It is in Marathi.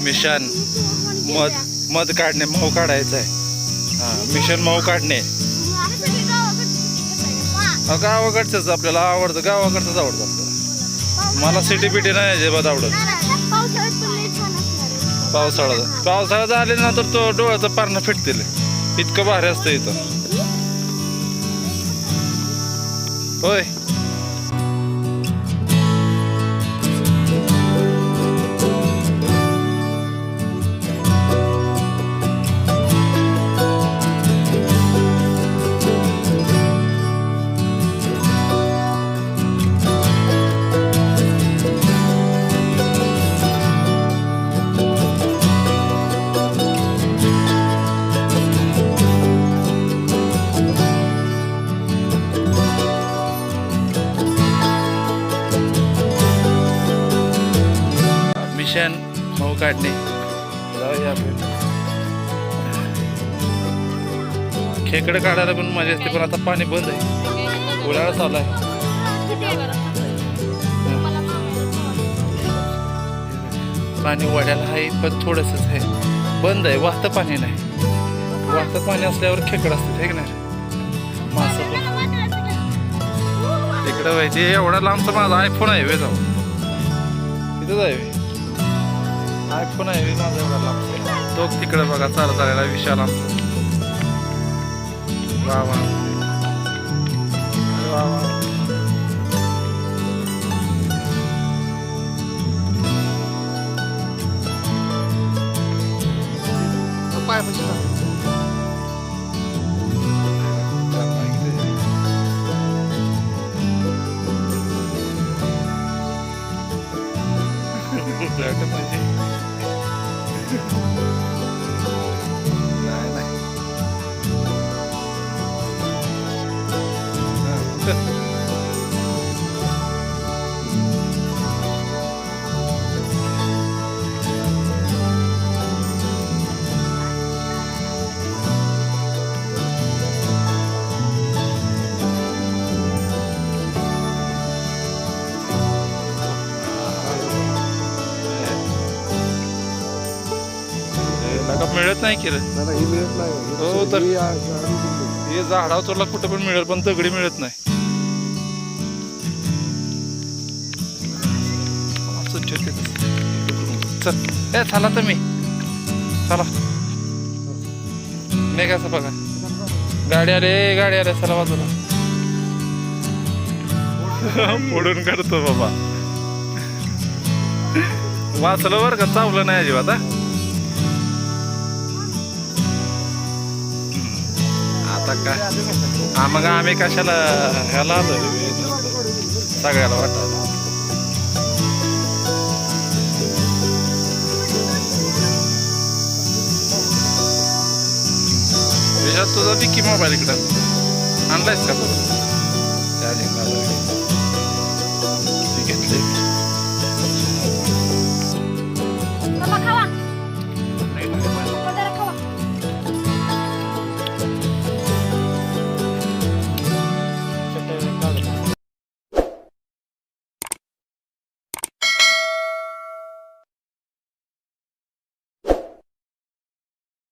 मिशन. मध मध काढणे मऊ काढायचं आहे. हा मिशन मऊ काढणे. हा, गावाकडचंच आपल्याला आवडतं गावाकडचंच आवडतं आपल्याला. मला सिटी बिटी नाही अजिबात आवडत. पावसाळ्यात पावसाळ्यात तर तो डोळ्याचं पारणं फिटतील. इतकं भारी असतं इथं. होय. मिशन मऊ काढणे खेकडे काढायला पण मजा असते पण आता पाणी बंद आहे. उन्हाळा चालू आहे. पाणी वाढायला आहे पण थोडंसंच आहे. बंद आहे वाहतं पाणी नाही. वाहतं पाणी असल्यावर खेकडं असतात हे की नाही? मासं पण. तिकडं माहिती एवढा लांबचा माझा आयफोन आहे वे जाऊ. तिथंच आहे. आयफोन आहे माझा तो तिकडे बघा चालत आलेला विशाल आमचा. वा वा. वा नाही नाही हा. मिळत नाही की रे हो तर- हे झाडावर तुला कुठं पण मिळेल पण दगडी मिळत नाही. स्वच्छ होते तसं. चल. ए चला तुम्ही चला. मी कसं बघा. गाडी आले गाडी आले चला बाजूला. फोडून करतो बाबा. वाचलं बरं का चावलं नाही अजिबात हा? आता काय हा मग आम्ही कशाला ह्याला आलो? सगळ्याला वाटायला. तुझा विकी मोबाईल इकडं. आणलायस का तू? चार्जिंग